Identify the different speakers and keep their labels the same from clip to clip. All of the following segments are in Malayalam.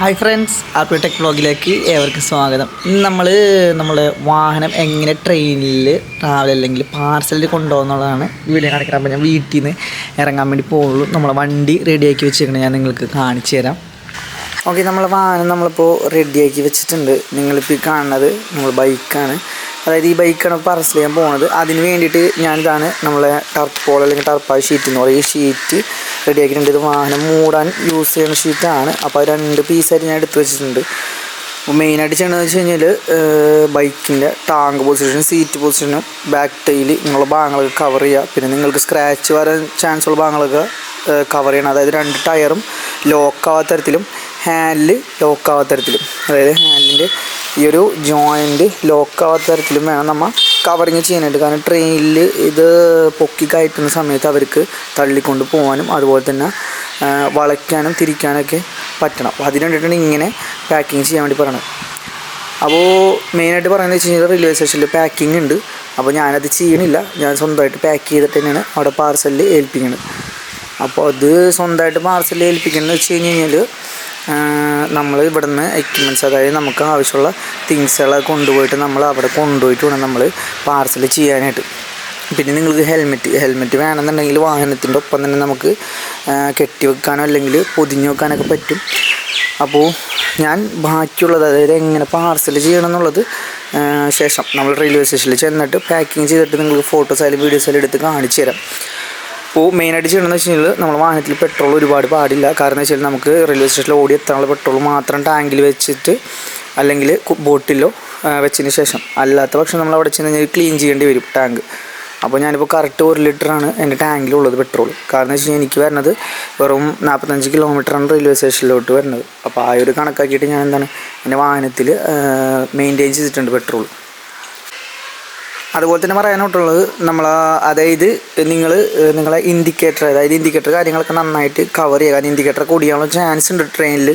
Speaker 1: ഹായ് ഫ്രണ്ട്സ് ആപ്പിടെക് ടെക് ബ്ലോഗിലേക്ക് ഏവർക്കും സ്വാഗതം. ഇന്ന് നമ്മൾ നമ്മുടെ വാഹനം എങ്ങനെ ട്രെയിനിൽ ട്രാവൽ അല്ലെങ്കിൽ പാർസലിൽ കൊണ്ടുപോകുന്നുള്ളതാണ് വീഡിയോ കാണിക്കണം അപ്പോൾ ഞാൻ വീട്ടിൽ നിന്ന് ഇറങ്ങാൻ വേണ്ടി പോകുള്ളൂ നമ്മളെ വണ്ടി റെഡിയാക്കി വെച്ചിരിക്കണം. ഞാൻ നിങ്ങൾക്ക് കാണിച്ചു തരാം. ഓക്കെ നമ്മളെ വാഹനം നമ്മളിപ്പോൾ റെഡിയാക്കി വെച്ചിട്ടുണ്ട്. നിങ്ങളിപ്പോൾ കാണുന്നത് നമ്മൾ ബൈക്കാണ് അതായത് ഈ ബൈക്കാണ് പറസ് ചെയ്യാൻ പോകുന്നത് അതിന് വേണ്ടിയിട്ട് ഞാനിതാണ് നമ്മളെ ടർപ്പോൾ അല്ലെങ്കിൽ ടർപ്പായ ഷീറ്റ് എന്ന് പറയും. ഈ ഷീറ്റ് റെഡിയാക്കിയിട്ടുണ്ട് ഇത് വാഹനം മൂടാൻ യൂസ് ചെയ്യുന്ന ഷീറ്റാണ് അപ്പോൾ രണ്ട് പീസായിട്ട് ഞാൻ എടുത്ത് വെച്ചിട്ടുണ്ട്. മെയിനായിട്ട് ചെയ്യണമെന്ന് വെച്ച് കഴിഞ്ഞാൽ ബൈക്കിന്റെ ടാങ്ക് പൊസിഷനും സീറ്റ് പൊസിഷനും ബാക്ക് ടൈൽ ഇങ്ങനെയുള്ള ഭാഗങ്ങളൊക്കെ കവർ ചെയ്യുക. പിന്നെ നിങ്ങൾക്ക് സ്ക്രാച്ച് വരാൻ ചാൻസ് ഉള്ള ഭാഗങ്ങളൊക്കെ കവർ ചെയ്യണം. അതായത് രണ്ട് ടയറും ലോക്കാവാത്ത തരത്തിലും ഹാൻഡിൽ ലോക്ക് ആവാത്ത തരത്തിലും അതായത് ഹാൻഡിലിന്റെ ഈ ഒരു ജോയിന്റ് ലോക്ക് ആവാത്ത തരത്തിലും വേണം നമ്മൾ കവറിങ് ചെയ്യാനായിട്ട്. കാരണം ട്രെയിനിൽ ഇത് പൊക്കി കയറ്റുന്ന സമയത്ത് അവർക്ക് തള്ളിക്കൊണ്ട് പോകാനും അതുപോലെ തന്നെ വളയ്ക്കാനും തിരിക്കാനൊക്കെ പറ്റണം. അപ്പോൾ അതിന് വേണ്ടിയിട്ടാണ് ഇങ്ങനെ പാക്കിങ് ചെയ്യാൻ വേണ്ടി പറയണത്. അപ്പോൾ മെയിനായിട്ട് പറയുന്നത് വെച്ച് കഴിഞ്ഞാൽ റെയിൽവേ സ്റ്റേഷനിൽ പാക്കിംഗ് ഉണ്ട്. അപ്പോൾ ഞാനത് ചെയ്യണില്ല. ഞാൻ സ്വന്തമായിട്ട് പാക്ക് ചെയ്തിട്ട് തന്നെയാണ് അവിടെ പാർസലിൽ ഏൽപ്പിക്കുന്നത് അപ്പോൾ അത് സ്വന്തമായിട്ട് പാർസലിൽ ഏൽപ്പിക്കുന്നത് വെച്ച് കഴിഞ്ഞ് കഴിഞ്ഞാൽ നമ്മൾ ഇവിടുന്ന് എക്യുപ്മെന്റ്സ് അതായത് നമുക്ക് ആവശ്യമുള്ള തിങ്സുകളൊക്കെ കൊണ്ടുപോയിട്ട് നമ്മൾ അവിടെ കൊണ്ടുപോയിട്ട് വേണം നമ്മൾ പാർസൽ ചെയ്യാനായിട്ട്. പിന്നെ നിങ്ങൾക്ക് ഹെൽമെറ്റ് ഹെൽമെറ്റ് വേണമെന്നുണ്ടെങ്കിൽ വാഹനത്തിന്റെ ഒപ്പം തന്നെ നമുക്ക് കെട്ടി വെക്കാനോ അല്ലെങ്കിൽ പൊതിഞ്ഞു വെക്കാനൊക്കെ പറ്റും. അപ്പോൾ ഞാൻ ബാക്കിയുള്ളത് അതായത് എങ്ങനെ പാർസൽ ചെയ്യണം എന്നുള്ളത് ശേഷം നമ്മൾ റെയിൽവേ സ്റ്റേഷനിൽ ചെന്നിട്ട് പാക്കിങ് ചെയ്തിട്ട് നിങ്ങൾക്ക് ഫോട്ടോസ് ആയാലും വീഡിയോസ് ആയാലും എടുത്ത് കാണിച്ചു തരാം അപ്പോൾ മെയിനായിട്ട് ചെയ്യണമെന്ന് വെച്ച് കഴിഞ്ഞാൽ നമ്മൾ വാഹനത്തിൽ പെട്രോൾ ഒരുപാട് പാടില്ല. കാരണം വെച്ചാൽ നമുക്ക് റെയിൽവേ സ്റ്റേഷനിൽ ഓടി എത്താനുള്ള പെട്രോൾ മാത്രം ടാങ്കിൽ വെച്ചിട്ട് അല്ലെങ്കിൽ ബോട്ടിലോ വെച്ചതിന് ശേഷം. അല്ലാത്ത പക്ഷം നമ്മൾ അവിടെ ചെന്ന് കഴിഞ്ഞാൽ ക്ലീൻ ചെയ്യേണ്ടി വരും ടാങ്ക് അപ്പോൾ ഞാനിപ്പോൾ കറക്റ്റ് ഒരു ലിറ്ററാണ് എന്റെ ടാങ്കിലുള്ളത് പെട്രോൾ കാരണം വെച്ച് കഴിഞ്ഞാൽ എനിക്ക് വരുന്നത് വെറും നാൽപ്പത്തഞ്ച് കിലോമീറ്ററാണ് റെയിൽവേ സ്റ്റേഷനിലോട്ട് വരുന്നത് അപ്പോൾ ആ ഒരു കണക്കാക്കിയിട്ട് ഞാൻ എന്താണ് എന്റെ വാഹനത്തിൽ മെയിന്റെയിൻ ചെയ്തിട്ടുണ്ട് പെട്രോൾ അതുപോലെ തന്നെ പറയാനായിട്ടുള്ളത് നമ്മൾ അതായത് നിങ്ങൾ നിങ്ങളെ ഇൻഡിക്കേറ്റർ അതായത് ഇൻഡിക്കേറ്റർ കാര്യങ്ങളൊക്കെ നന്നായിട്ട് കവർ ചെയ്യുക. കാരണം ഇൻഡിക്കേറ്റർ കൂടിയാനുള്ള ചാൻസ് ഉണ്ട് ട്രെയിനിൽ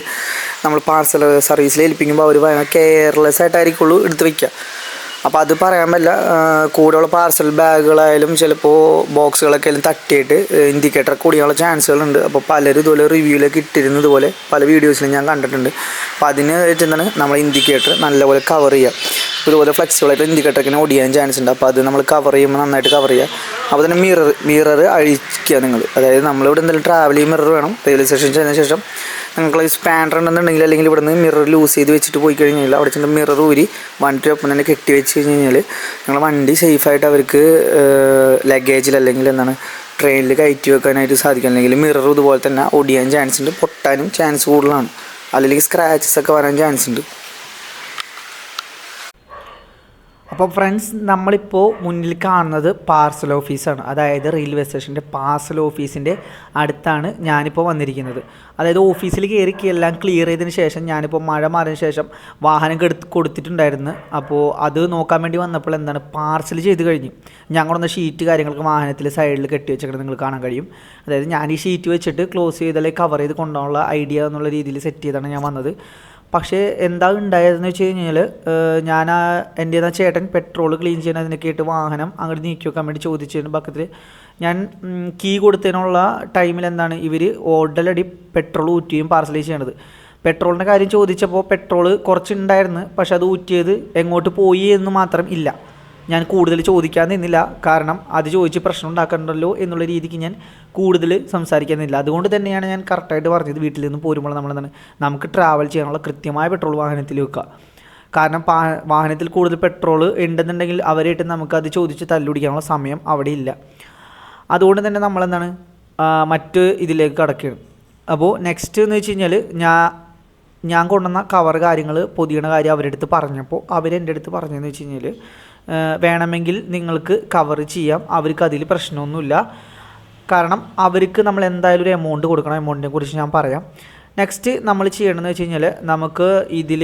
Speaker 1: നമ്മൾ പാർസൽ സർവീസിൽ ഏൽപ്പിക്കുമ്പോൾ അവർ കെയർലെസ് ആയിട്ടായിരിക്കുള്ളൂ എടുത്ത് വയ്ക്കുക അപ്പോൾ അത് പറയാൻ പറ്റില്ല. കൂടെയുള്ള പാർസൽ ബാഗുകളായാലും ചിലപ്പോൾ ബോക്സുകളൊക്കെ ആയാലും തട്ടിയിട്ട് ഇൻഡിക്കേറ്റർ കൂടിയുള്ള ചാൻസുകളുണ്ട് അപ്പോൾ പലരും ഇതുപോലെ റിവ്യൂവിലൊക്കെ ഇട്ടിരുന്നത് പോലെ പല വീഡിയോസിലും ഞാൻ കണ്ടിട്ടുണ്ട്. അപ്പോൾ അതിന് എന്താണ് നമ്മൾ ഇൻഡിക്കേറ്റർ നല്ലപോലെ കവർ ചെയ്യുക ഇതുപോലെ ഫ്ലെക്സിബിളായിട്ട് ഇൻഡിക്കേറ്ററൊക്കെ ഓടിയാൻ ചാൻസ് ഉണ്ട്. അപ്പോൾ അത് നമ്മൾ കവർ ചെയ്യുമ്പോൾ നന്നായിട്ട് കവർ ചെയ്യുക അപ്പോൾ തന്നെ മിറർ മിറർ അഴിക്കുക നിങ്ങൾ. അതായത് നമ്മളിവിടെ എന്തെങ്കിലും ട്രാവൽ ചെയ്യുമ്പോൾ മിറർ വേണം. റെയിൽവേ സ്റ്റേഷൻ ചെന്നതിന് ശേഷം നിങ്ങൾക്ക് സ്പാൻഡർ ഉണ്ടെന്നുണ്ടെങ്കിൽ അല്ലെങ്കിൽ ഇവിടെ നിന്ന് മിറർ ലൂസ് ചെയ്ത് വെച്ചിട്ട് പോയി കഴിഞ്ഞാൽ അവിടെ ചെന്ന് മിറർ ഊരി വണ്ടി ഒപ്പം തന്നെ കെട്ടി വെച്ച് കഴിഞ്ഞ് കഴിഞ്ഞാൽ നിങ്ങൾ വണ്ടി സേഫായിട്ട് അവർക്ക് ലഗേജിൽ അല്ലെങ്കിൽ എന്താണ് ട്രെയിനിൽ കയറ്റി വെക്കാനായിട്ട് സാധിക്കും. അല്ലെങ്കിൽ മിറർ ഇതുപോലെ തന്നെ ഒടിയാൻ ചാൻസ് ഉണ്ട് പൊട്ടാനും ചാൻസ് കൂടുതലാണ്. അല്ലെങ്കിൽ സ്ക്രാച്ചസ് ഒക്കെ വരാൻ ചാൻസ് ഉണ്ട്. അപ്പോൾ ഫ്രണ്ട്സ് നമ്മളിപ്പോൾ മുന്നിൽ കാണുന്നത് പാർസൽ ഓഫീസാണ് അതായത് റെയിൽവേ സ്റ്റേഷന്റെ പാർസൽ ഓഫീസിന്റെ അടുത്താണ് ഞാനിപ്പോൾ വന്നിരിക്കുന്നത്. അതായത് ഓഫീസിൽ കയറി എല്ലാം ക്ലിയർ ചെയ്തതിന് ശേഷം ഞാനിപ്പോൾ മഴ മാറിയതിന് ശേഷം വാഹനം കെടുത്ത് കൊടുത്തിട്ടുണ്ടായിരുന്നു. അപ്പോൾ അത് നോക്കാൻ വേണ്ടി വന്നപ്പോൾ എന്താണ് പാർസൽ ചെയ്ത് കഴിഞ്ഞു. ഞങ്ങളൊന്ന് ഷീറ്റ് കാര്യങ്ങളൊക്കെ വാഹനത്തിൽ സൈഡിൽ കെട്ടി വെച്ചിട്ട് നിങ്ങൾ കാണാൻ കഴിയും. അതായത് ഞാൻ ഈ ഷീറ്റ് വെച്ചിട്ട് ക്ലോസ് ചെയ്ത് അല്ലെങ്കിൽ കവർ ചെയ്ത് കൊണ്ടുപോകാനുള്ള ഐഡിയ എന്നുള്ള രീതിയിൽ സെറ്റ് ചെയ്താണ് ഞാൻ വന്നത്. പക്ഷേ എന്താ ഉണ്ടായതെന്ന് വെച്ച് കഴിഞ്ഞാൽ ഞാൻ ആ എന്റെ ആ ചേട്ടൻ പെട്രോൾ ക്ലീൻ ചെയ്യുന്നതിനൊക്കെ ആയിട്ട് വാഹനം അങ്ങോട്ട് നീക്കി വെക്കാൻ വേണ്ടി ചോദിച്ചതിന് പക്കത്തിൽ ഞാൻ കീ കൊടുത്തതിനുള്ള ടൈമിൽ എന്താണ് ഇവർ ഓർഡലടി പെട്രോൾ ഊറ്റിയും പാർസൽ ചെയ്യണത്. പെട്രോളിന്റെ കാര്യം ചോദിച്ചപ്പോൾ പെട്രോൾ കുറച്ചുണ്ടായിരുന്നു പക്ഷെ അത് ഊറ്റിയത് എങ്ങോട്ട് പോയി എന്ന് മാത്രം ഇല്ല. ഞാൻ കൂടുതൽ ചോദിക്കാൻ നിന്നില്ല. കാരണം അത് ചോദിച്ച് പ്രശ്നം ഉണ്ടാക്കണ്ടല്ലോ എന്നുള്ള രീതിക്ക് ഞാൻ കൂടുതൽ സംസാരിക്കാൻ നിന്നില്ല അതുകൊണ്ട് തന്നെയാണ് ഞാൻ കറക്റ്റായിട്ട് പറഞ്ഞത്. വീട്ടിൽ നിന്ന് പോരുമ്പോൾ നമ്മൾ എന്താണ് നമുക്ക് ട്രാവൽ ചെയ്യാനുള്ള കൃത്യമായ പെട്രോൾ വാഹനത്തിൽ വെക്കുക. കാരണം പാ വാഹനത്തിൽ കൂടുതൽ പെട്രോൾ ഉണ്ടെന്നുണ്ടെങ്കിൽ അവരായിട്ട് നമുക്ക് അത് ചോദിച്ച് തല്ലുപിടിക്കാനുള്ള സമയം അവിടെ ഇല്ല. അതുകൊണ്ട് തന്നെ നമ്മളെന്താണ്? മറ്റ് ഇതിലേക്ക് കടക്കുകയാണ്. അപ്പോൾ നെക്സ്റ്റ് എന്ന് വെച്ച് കഴിഞ്ഞാൽ ഞാൻ ഞാൻ കൊണ്ടുവന്ന കവർ കാര്യങ്ങൾ പൊതിയണ കാര്യം അവരുടെ അടുത്ത് പറഞ്ഞപ്പോൾ അവരെന്റെ അടുത്ത് പറഞ്ഞതെന്ന് വെച്ച് കഴിഞ്ഞാൽ വേണമെങ്കിൽ നിങ്ങൾക്ക് കവർ ചെയ്യാം. അവർക്ക് അതിൽ പ്രശ്നമൊന്നുമില്ല. കാരണം അവർക്ക് നമ്മൾ എന്തായാലും ഒരു എമൗണ്ട് കൊടുക്കണം. എമൗണ്ടിനെ കുറിച്ച് ഞാൻ പറയാം. നെക്സ്റ്റ് നമ്മൾ ചെയ്യണമെന്ന് വെച്ച് കഴിഞ്ഞാൽ നമുക്ക് ഇതിൽ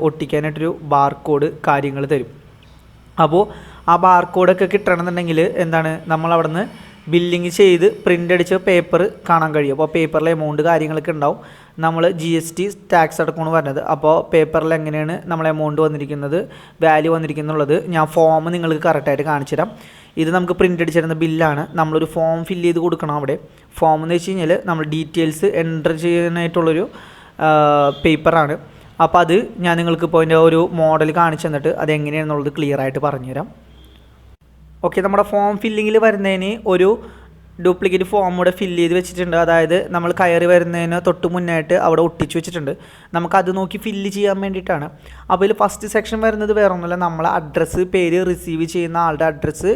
Speaker 1: ഒട്ടിക്കാനായിട്ടൊരു ബാർകോഡ് കാര്യങ്ങൾ തരും. അപ്പോൾ ആ ബാർകോഡൊക്കെ കിട്ടണമെന്നുണ്ടെങ്കിൽ എന്താണ്? നമ്മൾ അവിടെ ബില്ലിങ് ചെയ്ത് പ്രിന്റ് അടിച്ച പേപ്പർ കാണാൻ കഴിയും. അപ്പോൾ പേപ്പറിൽ എമൗണ്ട് കാര്യങ്ങളൊക്കെ ഉണ്ടാവും. നമ്മൾ ജി എസ് ടി ടാക്സ് അടക്കമാണ് പറഞ്ഞത്. അപ്പോൾ പേപ്പറിൽ എങ്ങനെയാണ് നമ്മൾ എമൗണ്ട് വന്നിരിക്കുന്നത് വാല്യൂ വന്നിരിക്കുന്നുള്ളത് ഞാൻ ഫോം നിങ്ങൾക്ക് കറക്റ്റായിട്ട് കാണിച്ചു തരാം. ഇത് നമുക്ക് പ്രിന്റ് അടിച്ചിരുന്ന ബില്ലാണ് നമ്മളൊരു ഫോം ഫില്ല് ചെയ്ത് കൊടുക്കണം അവിടെ. ഫോം എന്ന് വെച്ച് കഴിഞ്ഞാൽ നമ്മൾ ഡീറ്റെയിൽസ് എന്റർ ചെയ്യാനായിട്ടുള്ളൊരു പേപ്പറാണ് അപ്പോൾ അത് ഞാൻ നിങ്ങൾക്ക് ഇപ്പോൾ അതിന്റെ ഒരു മോഡൽ കാണിച്ചു തന്നിട്ട് അത് എങ്ങനെയാണെന്നുള്ളത് ക്ലിയർ ആയിട്ട് പറഞ്ഞുതരാം. ഓക്കെ നമ്മുടെ ഫോം ഫില്ലിങ്ങിൽ വരുന്നതിന് ഒരു ഡ്യൂപ്ലിക്കേറ്റ് ഫോം കൂടെ ഫില്ല് ചെയ്ത് വെച്ചിട്ടുണ്ട്. അതായത് നമ്മൾ കയറി വരുന്നതിന് തൊട്ട് മുന്നായിട്ട് അവിടെ ഒട്ടിച്ച് വെച്ചിട്ടുണ്ട്. നമുക്ക് അത് നോക്കി ഫില്ല് ചെയ്യാൻ വേണ്ടിയിട്ടാണ്. അപ്പോൾ ഇതിൽ ഫസ്റ്റ് സെക്ഷൻ വരുന്നത് വേറെ ഒന്നുമില്ല. നമ്മളെ അഡ്രസ്സ് പേര് റിസീവ് ചെയ്യുന്ന ആളുടെ അഡ്രസ്സ്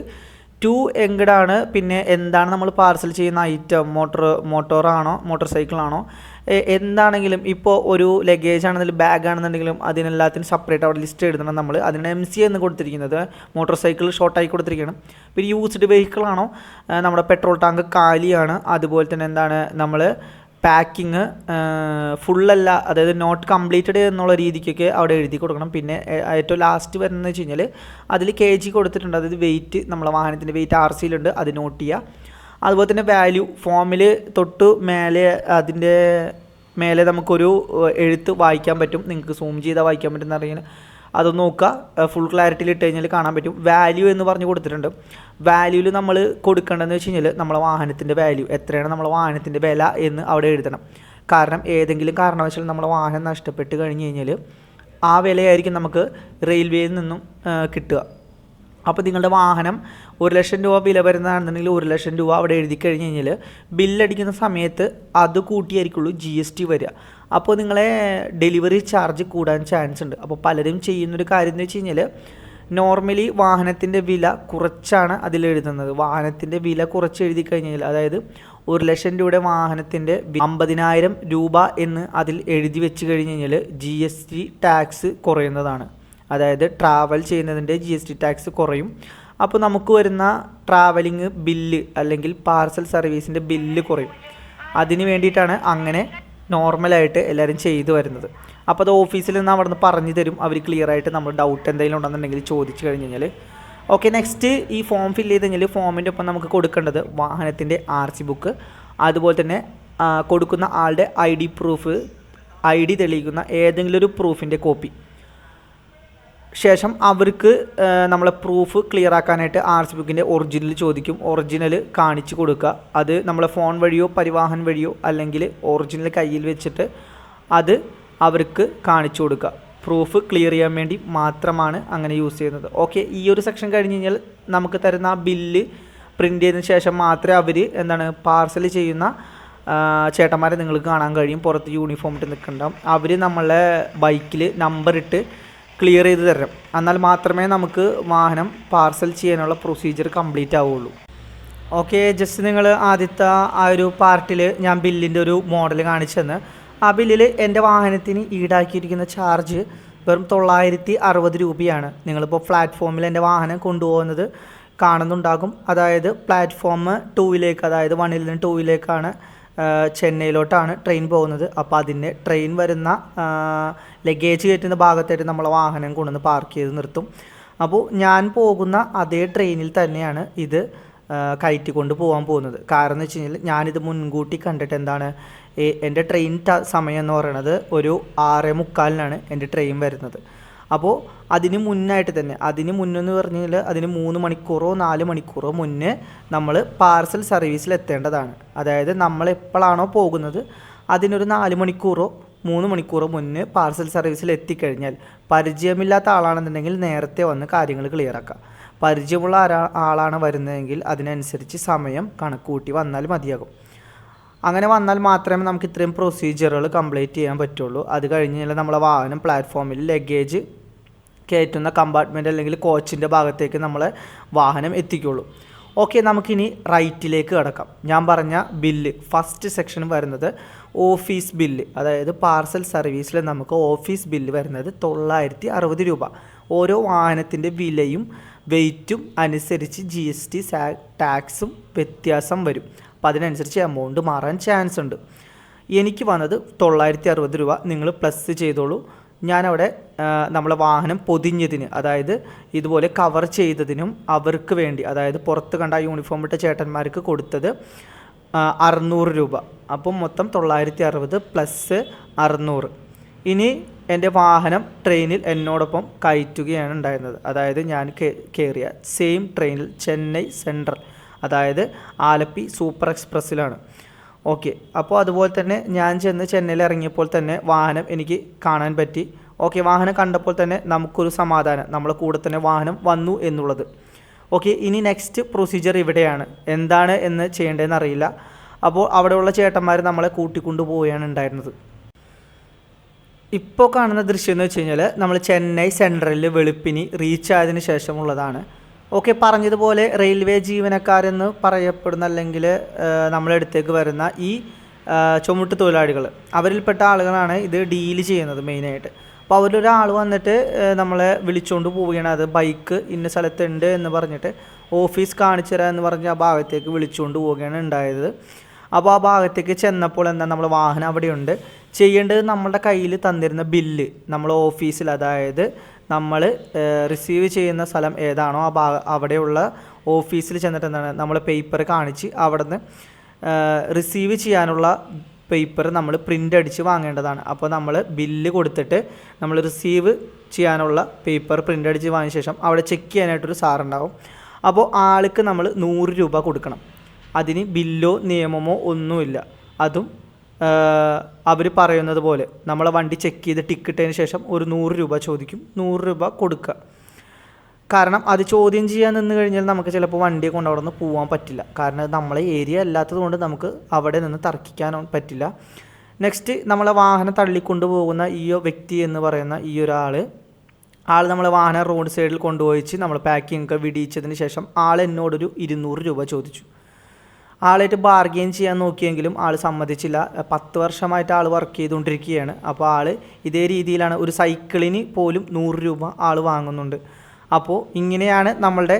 Speaker 1: ടു എങ്കിടാണ്. പിന്നെ എന്താണ് നമ്മൾ പാർസൽ ചെയ്യുന്ന ഐറ്റം മോട്ടോർ മോട്ടോറാണോ മോട്ടോർ സൈക്കിളാണോ എന്താണെങ്കിലും ഇപ്പോൾ ഒരു ലഗേജ് ആണെന്നുണ്ടെങ്കിലും ബാഗ് ആണെന്നുണ്ടെങ്കിലും അതിനെല്ലാത്തിനും സെപ്പറേറ്റ് അവിടെ ലിസ്റ്റ് എഴുതണം നമ്മൾ അതിന് എം സി എന്ന് കൊടുത്തിരിക്കുന്നത്. മോട്ടോർ സൈക്കിൾ ഷോർട്ടായി കൊടുത്തിരിക്കണം പിന്നെ യൂസ്ഡ് വെഹിക്കിളാണോ നമ്മുടെ പെട്രോൾ ടാങ്ക് കാലിയാണ്. അതുപോലെ തന്നെ എന്താണ്? നമ്മൾ പാക്കിങ് ഫുള്ളല്ല അതായത് നോട്ട് കംപ്ലീറ്റഡ് എന്നുള്ള രീതിക്കൊക്കെ അവിടെ എഴുതി കൊടുക്കണം. പിന്നെ ഏറ്റവും ലാസ്റ്റ് വരുന്നത് വെച്ച് കഴിഞ്ഞാൽ അതിൽ കെ ജി കൊടുത്തിട്ടുണ്ട്. അതായത് വെയിറ്റ് നമ്മളെ വാഹനത്തിന്റെ വെയിറ്റ് ആർ സിയിലുണ്ട് അത് നോട്ട് ചെയ്യുക. അതുപോലെ തന്നെ വാല്യൂ ഫോമിൽ തൊട്ട് മേലെ അതിന്റെ മേലെ നമുക്കൊരു എഴുത്ത് വായിക്കാൻ പറ്റും. നിങ്ങൾക്ക് സൂം ചെയ്താൽ വായിക്കാൻ പറ്റുന്ന അറിയാൻ. അതൊന്ന് നോക്കുക. ഫുൾ ക്ലാരിറ്റിയിൽ ഇട്ട് കഴിഞ്ഞാൽ കാണാൻ പറ്റും. വാല്യൂ എന്ന് പറഞ്ഞ് കൊടുത്തിട്ടുണ്ട്. വാല്യൂവിൽ നമ്മൾ കൊടുക്കേണ്ടതെന്ന് വെച്ച് കഴിഞ്ഞാൽ നമ്മളെ വാഹനത്തിന്റെ വാല്യൂ എത്രയാണ് നമ്മളെ വാഹനത്തിന്റെ വില എന്ന് അവിടെ എഴുതണം. കാരണം ഏതെങ്കിലും കാരണവശാൽ നമ്മളെ വാഹനം നഷ്ടപ്പെട്ട് കഴിഞ്ഞ് കഴിഞ്ഞാൽ ആ വിലയായിരിക്കും നമുക്ക് റെയിൽവേയിൽ നിന്നും കിട്ടുക. അപ്പോൾ നിങ്ങളുടെ വാഹനം ഒരു ലക്ഷം രൂപ വില വരുന്നതാണെന്നുണ്ടെങ്കിൽ ഒരു ലക്ഷം രൂപ അവിടെ എഴുതി കഴിഞ്ഞ് കഴിഞ്ഞാൽ ബില്ലടിക്കുന്ന സമയത്ത് അത് കൂട്ടിയായിരിക്കുള്ളൂ ജി എസ് ടി വരിക. അപ്പോൾ നിങ്ങളെ ഡെലിവറി ചാർജ് കൂടാൻ ചാൻസ് ഉണ്ട്. അപ്പോൾ പലരും ചെയ്യുന്നൊരു കാര്യം എന്ന് വെച്ച് കഴിഞ്ഞാൽ നോർമലി വാഹനത്തിന്റെ വില കുറച്ചാണ് അതിൽ എഴുതുന്നത്. വാഹനത്തിന്റെ വില കുറച്ച് എഴുതി കഴിഞ്ഞാൽ അതായത് ഒരു ലക്ഷം രൂപയുടെ വാഹനത്തിന്റെ അമ്പതിനായിരം രൂപ എന്ന് അതിൽ എഴുതി വെച്ച് കഴിഞ്ഞ് കഴിഞ്ഞാൽ ജി എസ് ടി ടാക്സ് കുറയുന്നതാണ്. അതായത് ട്രാവൽ ചെയ്യുന്നതിന്റെ ജി എസ് ടി ടാക്സ് കുറയും. അപ്പോൾ നമുക്ക് വരുന്ന ട്രാവലിംഗ് ബില്ല് അല്ലെങ്കിൽ പാർസൽ സർവീസിന്റെ ബില്ല് കുറയും. അതിന് വേണ്ടിയിട്ടാണ് അങ്ങനെ നോർമലായിട്ട് എല്ലാവരും ചെയ്തു വരുന്നത്. അപ്പോൾ അത് ഓഫീസിൽ നിന്ന് അവിടെ നിന്ന് പറഞ്ഞു തരും. അവർ ക്ലിയർ ആയിട്ട് നമ്മൾ ഡൗട്ട് എന്തെങ്കിലും ഉണ്ടെന്നുണ്ടെങ്കിൽ ചോദിച്ചു കഴിഞ്ഞ് കഴിഞ്ഞാൽ ഓക്കെ നെക്സ്റ്റ് ഈ ഫോം ഫില്ല് ചെയ്ത് കഴിഞ്ഞാൽ ഫോമിന്റെ ഒപ്പം നമുക്ക് കൊടുക്കേണ്ടത് വാഹനത്തിന്റെ ആർ സി ബുക്ക് അതുപോലെ തന്നെ കൊടുക്കുന്ന ആളുടെ I D proof I D തെളിയിക്കുന്ന ഏതെങ്കിലും ഒരു പ്രൂഫിന്റെ കോപ്പി ശേഷം അവർക്ക് നമ്മളെ പ്രൂഫ് ക്ലിയർ ആക്കാനായിട്ട് ആർ സി ബുക്കിന്റെ ഒറിജിനൽ ചോദിക്കും. ഒറിജിനൽ കാണിച്ചു കൊടുക്കുക. അത് നമ്മളെ ഫോൺ വഴിയോ പരിവാഹൻ വഴിയോ അല്ലെങ്കിൽ ഒറിജിനൽ കയ്യിൽ വെച്ചിട്ട് അത് അവർക്ക് കാണിച്ചു കൊടുക്കുക. പ്രൂഫ് ക്ലിയർ ചെയ്യാൻ വേണ്ടി മാത്രമാണ് അങ്ങനെ യൂസ് ചെയ്യുന്നത്. ഓക്കെ ഈ ഒരു സെക്ഷൻ കഴിഞ്ഞ് കഴിഞ്ഞാൽ നമുക്ക് തരുന്ന ആ ബില്ല് പ്രിന്റ് ചെയ്തതിന് ശേഷം മാത്രമേ അവർ എന്താണ് പാർസൽ ചെയ്യുന്ന ചേട്ടന്മാരെ നിങ്ങൾക്ക് കാണാൻ കഴിയും. പുറത്ത് യൂണിഫോം ഇട്ട് നിൽക്കുന്നുണ്ടാവും അവർ നമ്മളെ ബൈക്കിൽ നമ്പർ ഇട്ട് ക്ലിയർ ചെയ്ത് തരണം എന്നാൽ മാത്രമേ നമുക്ക് വാഹനം പാർസൽ ചെയ്യാനുള്ള പ്രൊസീജിയർ കംപ്ലീറ്റ് ആവുള്ളൂ. ഓക്കെ ജസ്റ്റ് നിങ്ങൾ ആദ്യത്തെ ആ ഒരു പാർട്ടിൽ ഞാൻ ബില്ലിന്റെ ഒരു മോഡൽ കാണിച്ചെന്ന് ആ ബില്ലിൽ എന്റെ വാഹനത്തിന് ഈടാക്കിയിരിക്കുന്ന ചാർജ് വെറും തൊള്ളായിരത്തി അറുപത് രൂപയാണ്. നിങ്ങളിപ്പോൾ പ്ലാറ്റ്ഫോമിൽ എന്റെ വാഹനം കൊണ്ടുപോകുന്നത് കാണുന്നുണ്ടാകും. അതായത് പ്ലാറ്റ്ഫോം ടൂവിലേക്ക് അതായത് വണ്ണിൽ നിന്ന് ടൂവിലേക്കാണ് ചെന്നൈയിലോട്ടാണ് ട്രെയിൻ പോകുന്നത്. അപ്പോൾ അതിന്റെ ട്രെയിൻ വരുന്ന ലഗേജ് കയറ്റുന്ന ഭാഗത്തായിട്ട് നമ്മളെ വാഹനം കൊണ്ടുവന്ന് പാർക്ക് ചെയ്ത് നിർത്തും. അപ്പോൾ ഞാൻ പോകുന്ന അതേ ട്രെയിനിൽ തന്നെയാണ് ഇത് കയറ്റിക്കൊണ്ട് പോകാൻ പോകുന്നത്. കാരണം എന്ന് വെച്ച് കഴിഞ്ഞാൽ ഞാനിത് മുൻകൂട്ടി കണ്ടിട്ട് എന്താണ് എന്റെ ട്രെയിൻ സമയം എന്ന് പറയുന്നത് ഒരു ആറേ മുക്കാലിനാണ് എന്റെ ട്രെയിൻ വരുന്നത്. അപ്പോൾ അതിന് മുന്നായിട്ട് തന്നെ അതിന് മുന്നെന്ന് പറഞ്ഞു കഴിഞ്ഞാൽ അതിന് മൂന്ന് മണിക്കൂറോ നാല് മണിക്കൂറോ മുന്നേ നമ്മൾ പാർസൽ സർവീസിൽ എത്തേണ്ടതാണ്. അതായത് നമ്മൾ എപ്പോഴാണോ പോകുന്നത് അതിനൊരു നാല് മണിക്കൂറോ മൂന്ന് മണിക്കൂറോ മുന്നേ പാർസൽ സർവീസിൽ എത്തിക്കഴിഞ്ഞാൽ പരിചയമില്ലാത്ത ആളാണെന്നുണ്ടെങ്കിൽ നേരത്തെ വന്ന് കാര്യങ്ങൾ ക്ലിയർ പരിചയമുള്ള ആരാ ആളാണ് വരുന്നതെങ്കിൽ അതിനനുസരിച്ച് സമയം കണക്കുകൂട്ടി വന്നാൽ മതിയാകും. അങ്ങനെ വന്നാൽ മാത്രമേ നമുക്ക് ഇത്രയും പ്രൊസീജിയറുകൾ കംപ്ലീറ്റ് ചെയ്യാൻ പറ്റുള്ളൂ. അത് കഴിഞ്ഞ് നമ്മളെ വാഹനം പ്ലാറ്റ്ഫോമിൽ ലഗേജ് കയറ്റുന്ന കമ്പാർട്ട്മെന്റ് അല്ലെങ്കിൽ കോച്ചിന്റെ ഭാഗത്തേക്ക് നമ്മൾ വാഹനം എത്തിക്കുള്ളൂ. ഓക്കെ നമുക്കിനി റൈറ്റിലേക്ക് കിടക്കാം. ഞാൻ പറഞ്ഞ ബില്ല് ഫസ്റ്റ് സെക്ഷൻ വരുന്നത് ഓഫീസ് ബില്ല് അതായത് പാർസൽ സർവീസിൽ നമുക്ക് ഓഫീസ് ബില്ല് വരുന്നത് തൊള്ളായിരത്തി അറുപത് രൂപ. ഓരോ വാഹനത്തിന്റെ വിലയും വെയ്റ്റും അനുസരിച്ച് ജി എസ് ടി ടാക്സും വ്യത്യാസം വരും. അപ്പോൾ അതിനനുസരിച്ച് എമൗണ്ട് മാറാൻ ചാൻസ് ഉണ്ട്. എനിക്ക് വന്നത് തൊള്ളായിരത്തി അറുപത് രൂപ. നിങ്ങൾ പ്ലസ് ചെയ്തോളൂ. ഞാനവിടെ നമ്മളെ വാഹനം പൊതിഞ്ഞതിന് അതായത് ഇതുപോലെ കവർ ചെയ്തതിനും അവർക്ക് വേണ്ടി അതായത് പുറത്ത് കണ്ട യൂണിഫോം ഇട്ട ചേട്ടന്മാർക്ക് കൊടുത്തത് അറുന്നൂറ് രൂപ. അപ്പം മൊത്തം തൊള്ളായിരത്തി അറുപത് പ്ലസ് അറുന്നൂറ്. ഇനി എന്റെ വാഹനം ട്രെയിനിൽ എന്നോടൊപ്പം കയറ്റുകയാണ് ഉണ്ടായിരുന്നത്. അതായത് ഞാൻ കയറിയ സെയിം ട്രെയിനിൽ ചെന്നൈ സെൻട്രൽ അതായത് ആലപ്പി സൂപ്പർ എക്സ്പ്രസ്സിലാണ് ഓക്കെ. അപ്പോൾ അതുപോലെ തന്നെ ഞാൻ ചെന്ന് ചെന്നൈയിൽ ഇറങ്ങിയപ്പോൾ തന്നെ വാഹനം എനിക്ക് കാണാൻ പറ്റി. ഓക്കെ വാഹനം കണ്ടപ്പോൾ തന്നെ നമുക്കൊരു സമാധാനം. നമ്മളെ കൂടെ തന്നെ വാഹനം വന്നു എന്നുള്ളത്. ഓക്കെ ഇനി നെക്സ്റ്റ് പ്രൊസീജിയർ ഇവിടെയാണ്. എന്താണ് എന്ന് ചെയ്യേണ്ടതെന്ന് അറിയില്ല. അപ്പോൾ അവിടെയുള്ള ചേട്ടന്മാർ നമ്മളെ കൂട്ടിക്കൊണ്ടു പോവുകയാണ് ഉണ്ടായിരുന്നത്. ഇപ്പോൾ കാണുന്ന ദൃശ്യം എന്ന് വെച്ച് കഴിഞ്ഞാൽ നമ്മൾ ചെന്നൈ സെൻട്രലിൽ വെളുപ്പിനി റീച്ച് ആയതിനു ശേഷമുള്ളതാണ്. ഓക്കെ പറഞ്ഞതുപോലെ റെയിൽവേ ജീവനക്കാരെന്ന് പറയപ്പെടുന്ന അല്ലെങ്കിൽ നമ്മളടുത്തേക്ക് വരുന്ന ഈ ചുമട്ട് തൊഴിലാളികൾ അവരിൽപ്പെട്ട ആളുകളാണ് ഇത് ഡീൽ ചെയ്യുന്നത് മെയിനായിട്ട്. അപ്പോൾ അവരൊരാൾ വന്നിട്ട് നമ്മളെ വിളിച്ചുകൊണ്ട് പോവുകയാണ്. അത് ബൈക്ക് ഇന്ന സ്ഥലത്തുണ്ട് എന്ന് പറഞ്ഞിട്ട് ഓഫീസ് കാണിച്ചു തരാം എന്ന് പറഞ്ഞ് ആ ഭാഗത്തേക്ക് വിളിച്ചുകൊണ്ട് പോവുകയാണ് ഉണ്ടായത് അപ്പോൾ ആ ഭാഗത്തേക്ക് ചെന്നപ്പോൾ എന്താ നമ്മൾ വാഹനം അവിടെയുണ്ട്. ചെയ്യേണ്ടത് നമ്മളുടെ കയ്യിൽ തന്നിരുന്ന ബില്ല് നമ്മൾ ഓഫീസിൽ അതായത് നമ്മൾ റിസീവ് ചെയ്യുന്ന സ്ഥലം ഏതാണോ ആ അവിടെയുള്ള ഓഫീസിൽ ചെന്നിട്ട് എന്താണ് നമ്മൾ പേപ്പർ കാണിച്ച് അവിടെ നിന്ന് റിസീവ് ചെയ്യാനുള്ള പേപ്പർ നമ്മൾ പ്രിന്റ് അടിച്ച് വാങ്ങേണ്ടതാണ്. അപ്പോൾ നമ്മൾ ബില്ല് കൊടുത്തിട്ട് നമ്മൾ റിസീവ് ചെയ്യാനുള്ള പേപ്പർ പ്രിന്റ് അടിച്ച് വാങ്ങിയ ശേഷം അവിടെ ചെക്ക് ചെയ്യാനായിട്ടൊരു സാറുണ്ടാവും. അപ്പോൾ ആൾക്ക് നമ്മൾ നൂറ് രൂപ കൊടുക്കണം. അതിന് ബില്ലോ നിയമമോ ഒന്നുമില്ല. അതും അവർ പറയുന്നത് പോലെ നമ്മളെ വണ്ടി ചെക്ക് ചെയ്ത് ടിക്കറ്റിന് ശേഷം ഒരു നൂറ് രൂപ ചോദിക്കും. നൂറ് രൂപ കൊടുക്കുക കാരണം അത് ചോദ്യം ചെയ്യാൻ നിന്ന് കഴിഞ്ഞാൽ നമുക്ക് ചിലപ്പോൾ വണ്ടിയെ കൊണ്ട് അവിടെ നിന്ന് പോകാൻ പറ്റില്ല. കാരണം നമ്മളെ ഏരിയ അല്ലാത്തതുകൊണ്ട് നമുക്ക് അവിടെ നിന്ന് തർക്കിക്കാൻ പറ്റില്ല. നെക്സ്റ്റ് നമ്മളെ വാഹനം തള്ളിക്കൊണ്ടു പോകുന്ന ഈ വ്യക്തി എന്ന് പറയുന്ന ഈ ഒരാൾ ആൾ നമ്മളെ വാഹനം റോഡ് സൈഡിൽ കൊണ്ടുപോയിച്ച് നമ്മൾ പാക്കിംഗ് ഒക്കെ വിടിയിച്ചതിന് ശേഷം ആൾ എന്നോടൊരു ഇരുന്നൂറ് രൂപ ചോദിച്ചു. ആളായിട്ട് ബാർഗെയിൻ ചെയ്യാൻ നോക്കിയെങ്കിലും ആൾ സമ്മതിച്ചില്ല. പത്ത് വർഷമായിട്ട് ആൾ വർക്ക് ചെയ്തുകൊണ്ടിരിക്കുകയാണ്. അപ്പോൾ ആൾ ഇതേ രീതിയിലാണ് ഒരു സൈക്കിളിന് പോലും നൂറ് രൂപ ആൾ വാങ്ങുന്നുണ്ട്. അപ്പോൾ ഇങ്ങനെയാണ് നമ്മളുടെ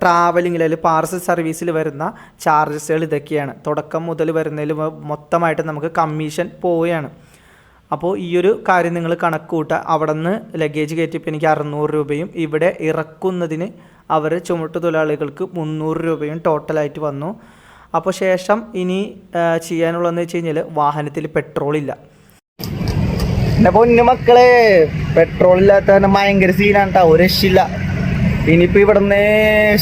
Speaker 1: ട്രാവലിങ്ങിൽ അല്ലെങ്കിൽ പാർസൽ സർവീസിൽ വരുന്ന ചാർജസുകൾ ഇതൊക്കെയാണ്. തുടക്കം മുതൽ വരുന്നതിൽ മൊത്തമായിട്ട് നമുക്ക് കമ്മീഷൻ പോവുകയാണ്. അപ്പോൾ ഈ ഒരു കാര്യം നിങ്ങൾ കണക്ക് കൂട്ടുക. അവിടെ നിന്ന് ലഗേജ് കയറ്റിയപ്പോൾ എനിക്ക് അറുന്നൂറ് രൂപയും ഇവിടെ ഇറക്കുന്നതിന് അവർ ചുമട്ടുതൊഴിലാളികൾക്ക് മുന്നൂറ് രൂപയും ടോട്ടലായിട്ട് വന്നു. അപ്പോൾ ശേഷം ഇനി ചെയ്യാനുള്ളതെന്ന് വെച്ച് കഴിഞ്ഞാൽ വാഹനത്തിൽ പെട്രോൾ ഇല്ല.
Speaker 2: എന്റെ പൊന്നു മക്കളെ പെട്രോൾ ഇല്ലാത്ത തന്നെ ഭയങ്കര സീനാണ് കേട്ടോ ഒരു രക്ഷയില്ല. ഇനിയിപ്പോ ഇവിടുന്ന്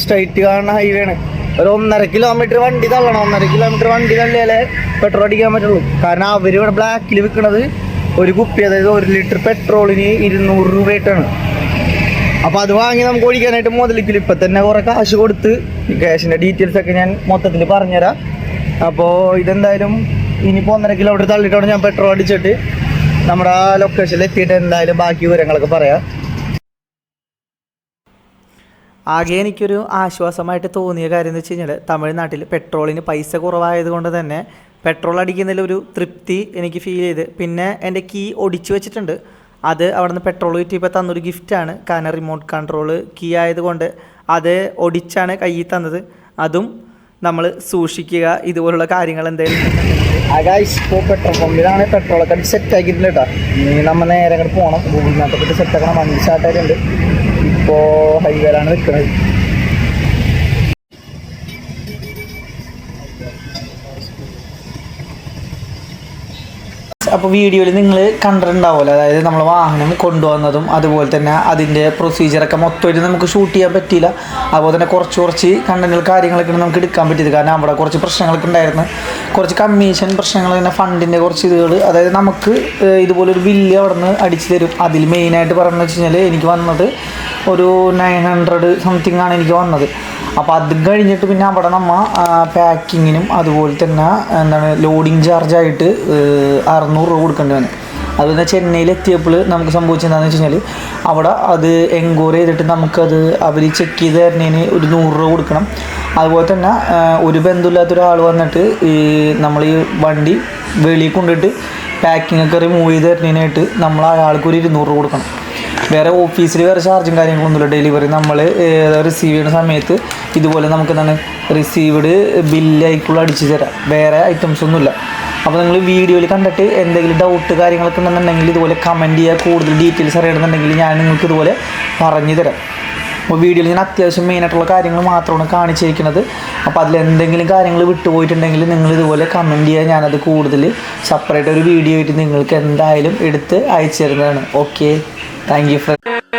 Speaker 2: സ്ട്രൈറ്റ് കാണുന്ന ഹൈവേ ആണ്. ഒരു ഒന്നര കിലോമീറ്റർ വണ്ടി തള്ളണം. ഒന്നര കിലോമീറ്റർ വണ്ടി തള്ളിയാലേ പെട്രോൾ അടിക്കാൻ പറ്റുള്ളൂ. കാരണം അവർ ഇവിടെ ബ്ലാക്കിൽ വിൽക്കുന്നത് ഒരു കുപ്പി അതായത് ഒരു ലിറ്റർ പെട്രോളിന് ഇരുന്നൂറ് രൂപയായിട്ടാണ് അപ്പൊ അത് വാങ്ങി നമുക്ക് ഒഴിക്കാനായിട്ട് മുതലിക്കില്ല ഇപ്പൊ തന്നെ കുറെ കാശ് കൊടുത്ത് ക്യാഷിന്റെ ഡീറ്റെയിൽസ് ഒക്കെ ഞാൻ മൊത്തത്തിൽ പറഞ്ഞുതരാം. അപ്പോൾ ഇതെന്തായാലും ഇനിയിപ്പോൾ ഒന്നര കിലോമീറ്റർ തള്ളിയിട്ടാണ് ഞാൻ പെട്രോൾ അടിച്ചിട്ട് നമ്മുടെ ലൊക്കേഷനിൽ എത്തിയിട്ട് എന്തായാലും ബാക്കി വിവരങ്ങളൊക്കെ പറയാം.
Speaker 1: ആകെ എനിക്കൊരു ആശ്വാസമായിട്ട് തോന്നിയ കാര്യം എന്ന് വെച്ച് കഴിഞ്ഞാൽ തമിഴ്നാട്ടിൽ പെട്രോളിന് പൈസ കുറവായതുകൊണ്ട് തന്നെ പെട്രോൾ അടിക്കുന്നതിൽ ഒരു തൃപ്തി എനിക്ക് ഫീൽ ചെയ്ത്. പിന്നെ എന്റെ കീ ഒടിച്ചു വെച്ചിട്ടുണ്ട്. അത് അവിടുന്ന് പെട്രോൾ കിട്ടിയപ്പോൾ തന്നൊരു ഗിഫ്റ്റാണ് കാരണം റിമോട്ട് കൺട്രോൾ കീ ആയതുകൊണ്ട് അത് ഒടിച്ചാണ് കയ്യിൽ തന്നത്. അതും നമ്മൾ സൂക്ഷിക്കുക. ഇതുപോലുള്ള കാര്യങ്ങൾ എന്തെങ്കിലും
Speaker 2: പെട്രോൾ അടിച്ച് സെറ്റ് ആക്കിയിട്ടുണ്ട് കേട്ടോ. നമ്മൾ നേരെ അങ്ങോട്ട് പോകണം ഗൂഗിൾ മാപ്പൊക്കെ സെറ്റ് ആക്കണം. വണ്ടി ഇപ്പോൾ ഹൈവേയിലാണ് നിൽക്കുന്നത്
Speaker 1: അപ്പോൾ വീഡിയോയിൽ നിങ്ങൾ കണ്ടിട്ടുണ്ടാവുമല്ലോ. അതായത് നമ്മൾ വാഹനം കൊണ്ടുവന്നതും അതുപോലെ തന്നെ അതിന്റെ പ്രൊസീജിയറൊക്കെ മൊത്തമായിട്ട് നമുക്ക് ഷൂട്ട് ചെയ്യാൻ പറ്റിയില്ല. അതുപോലെ തന്നെ കുറച്ച് കുറച്ച് കണ്ടന്റുകൾ കാര്യങ്ങളൊക്കെ നമുക്ക് എടുക്കാൻ പറ്റിയത്. കാരണം അവിടെ കുറച്ച് പ്രശ്നങ്ങളൊക്കെ ഉണ്ടായിരുന്നു. കുറച്ച് കമ്മീഷൻ പ്രശ്നങ്ങൾ പിന്നെ ഫണ്ടിന്റെ കുറച്ച് ഇതുകൾ അതായത് നമുക്ക് ഇതുപോലൊരു ബില്ല് അവിടെ നിന്ന് അടിച്ചു തരും. അതിൽ മെയിനായിട്ട് പറയുന്നത് വെച്ച് കഴിഞ്ഞാൽ എനിക്ക് വന്നത് ഒരു നയൻ ഹൺഡ്രഡ് സംതിങ് ആണ് എനിക്ക് വന്നത്. അപ്പോൾ അത് കഴിഞ്ഞിട്ട് പിന്നെ അവിടെ നമ്മൾ പാക്കിങ്ങിനും അതുപോലെ തന്നെ എന്താണ് ലോഡിങ് ചാർജായിട്ട് അറുന്നൂറ് രൂപ കൊടുക്കേണ്ടി വന്നു അതുപോലെ ചെന്നൈയിൽ എത്തിയപ്പോൾ നമുക്ക് സംഭവിച്ചതെന്താണെന്ന് വെച്ച് കഴിഞ്ഞാൽ അവിടെ അത് എൻക്വയറി ചെയ്തിട്ട് നമുക്കത് അവർ ചെക്ക് ചെയ്ത് തരുന്നതിന് ഒരു നൂറ് രൂപ കൊടുക്കണം. അതുപോലെ തന്നെ ഒരു ബന്ധമില്ലാത്ത ഒരാൾ വന്നിട്ട് ഈ നമ്മൾ ഈ വണ്ടി വെളിയിൽ കൊണ്ടിട്ട് പാക്കിംഗ് ഒക്കെ റിമൂവ് ചെയ്ത് തരുന്നതിനായിട്ട് നമ്മൾ അയാൾക്ക് ഒരു ഇരുന്നൂറ് രൂപ കൊടുക്കണം. വേറെ ഓഫീസിൽ വേറെ ചാർജും കാര്യങ്ങളൊന്നുമില്ല. ഡെലിവറി നമ്മൾ റിസീവ് ചെയ്യുന്ന സമയത്ത് ഇതുപോലെ നമുക്ക് എന്താണ് റിസീവ്ഡ് ബില്ലായിക്കുള്ള അടിച്ചു തരാം. വേറെ ഐറ്റംസ് ഒന്നുമില്ല. അപ്പോൾ നിങ്ങൾ വീഡിയോയിൽ കണ്ടിട്ട് എന്തെങ്കിലും ഡൗട്ട് കാര്യങ്ങളൊക്കെ ഉണ്ടെന്നുണ്ടെങ്കിൽ ഇതുപോലെ കമന്റ് ചെയ്യുക കൂടുതൽ ഡീറ്റെയിൽസ് അറിയണമെന്നുണ്ടെങ്കിൽ ഞാൻ നിങ്ങൾക്ക് ഇതുപോലെ പറഞ്ഞു തരാം. അപ്പോൾ വീഡിയോയിൽ ഞാൻ അത്യാവശ്യം മെയിനായിട്ടുള്ള കാര്യങ്ങൾ മാത്രമാണ് കാണിച്ചിരിക്കുന്നത്. അപ്പോൾ അതിൽ എന്തെങ്കിലും കാര്യങ്ങൾ വിട്ടുപോയിട്ടുണ്ടെങ്കിൽ നിങ്ങൾ ഇതുപോലെ കമന്റ് ചെയ്യുക ഞാനത് കൂടുതൽ സെപ്പറേറ്റ് ഒരു വീഡിയോ ആയിട്ട് നിങ്ങൾക്ക് എന്തായാലും എടുത്ത് അയച്ചു തരുന്നതാണ്. Okay thank you front